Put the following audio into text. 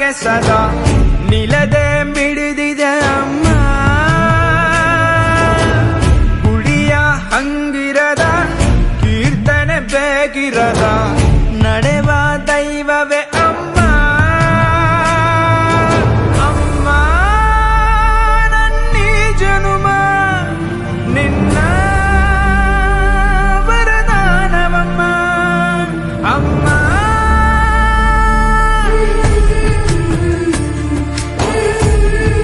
ನಿನಗೆ ಸದಾ ನಿಲದೆ ಮಿಡಿದಿದೆ ಅಮ್ಮ. ಗುಡಿಯ ಹಂಗಿರದ ಕೀರ್ತನೆ ಬೇಗಿರದ